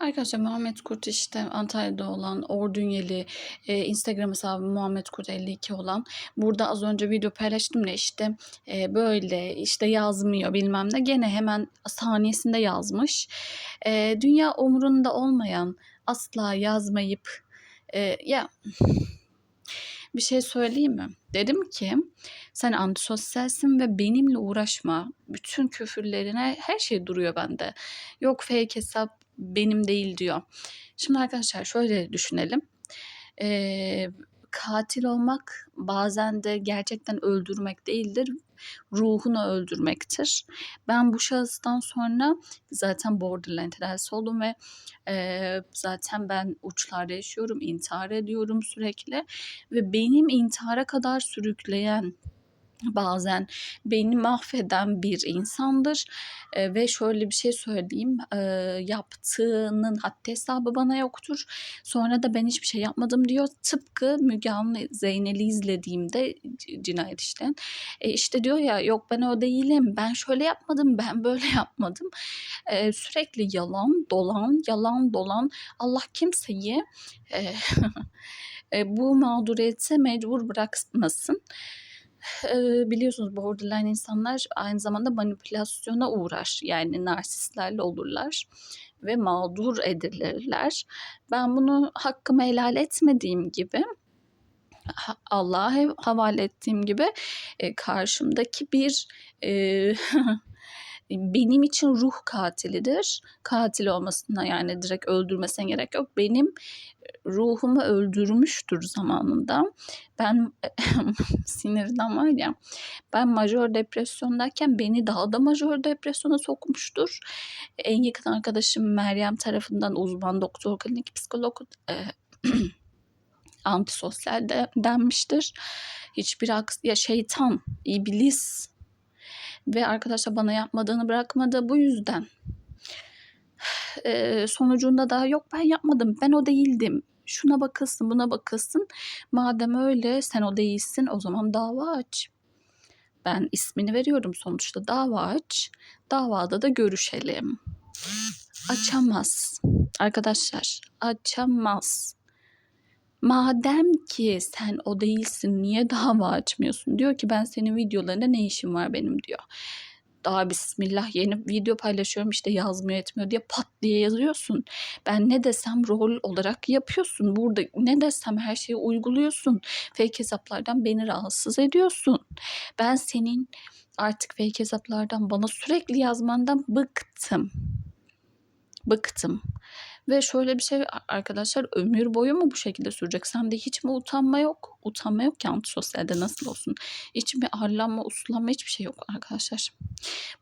Arkadaşlar Muhammed Kurt işte Antalya'da olan Ordunyeli e, Instagram hesabı Muhammed Kurt 52 olan burada az önce video paylaştım ya işte e, böyle işte yazmıyor bilmem ne gene hemen saniyesinde yazmış. E, dünya umurunda olmayan asla yazmayıp e, ya bir şey söyleyeyim mi? Dedim ki sen antisosyalsin ve benimle uğraşma. Bütün küfürlerine her şey duruyor bende. Yok fake hesap benim değil diyor. Şimdi arkadaşlar şöyle düşünelim. Ee, katil olmak bazen de gerçekten öldürmek değildir. Ruhunu öldürmektir. Ben bu şahıstan sonra zaten borderline tedavisi oldum ve e, zaten ben uçlarda yaşıyorum, intihar ediyorum sürekli ve benim intihara kadar sürükleyen bazen beni mahveden bir insandır. E, ve şöyle bir şey söyleyeyim e, yaptığının haddi hesabı bana yoktur. Sonra da ben hiçbir şey yapmadım diyor. Tıpkı Müge Zeynel'i izlediğimde cinayet işleyen. E, işte diyor ya yok ben o değilim. Ben şöyle yapmadım ben böyle yapmadım. E, sürekli yalan dolan yalan dolan. Allah kimseyi e, e, bu mağduriyete mecbur bırakmasın Biliyorsunuz borderline insanlar aynı zamanda manipülasyona uğrar. Yani narsistlerle olurlar ve mağdur edilirler. Ben bunu hakkımı helal etmediğim gibi ha- Allah'a havale ettiğim gibi karşımdaki bir e, benim için ruh katilidir. Katil olmasına yani direkt öldürmesine gerek yok. Benim ruhumu öldürmüştür zamanında. Ben sinirden var ya ben majör depresyondayken beni daha da majör depresyona sokmuştur. En yakın arkadaşım Meryem tarafından uzman doktor klinik psikolog e, antisosyal de, denmiştir. Hiçbir aks ya şeytan, iblis ve arkadaşlar bana yapmadığını bırakmadı bu yüzden. Ee, sonucunda da yok ben yapmadım ben o değildim. Şuna bakılsın buna bakılsın. Madem öyle sen o değilsin o zaman dava aç. Ben ismini veriyorum sonuçta dava aç. Davada da görüşelim. Açamaz. Arkadaşlar açamaz. Madem ki sen o değilsin niye dava açmıyorsun? Diyor ki ben senin videolarında ne işim var benim diyor. Daha bismillah yeni video paylaşıyorum işte yazmıyor etmiyor diye pat diye yazıyorsun. Ben ne desem rol olarak yapıyorsun. Burada ne desem her şeyi uyguluyorsun. Fake hesaplardan beni rahatsız ediyorsun. Ben senin artık fake hesaplardan bana sürekli yazmandan bıktım. Bıktım. Ve şöyle bir şey arkadaşlar ömür boyu mu bu şekilde sürecek? Sende hiç mi utanma yok? Utanma yok ki antisosyalde nasıl olsun? Hiç mi arlanma, uslanma hiçbir şey yok arkadaşlar.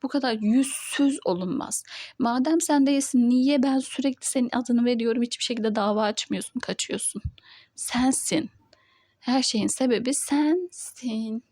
Bu kadar yüzsüz olunmaz. Madem sen değilsin niye ben sürekli senin adını veriyorum hiçbir şekilde dava açmıyorsun, kaçıyorsun? Sensin. Her şeyin sebebi sensin.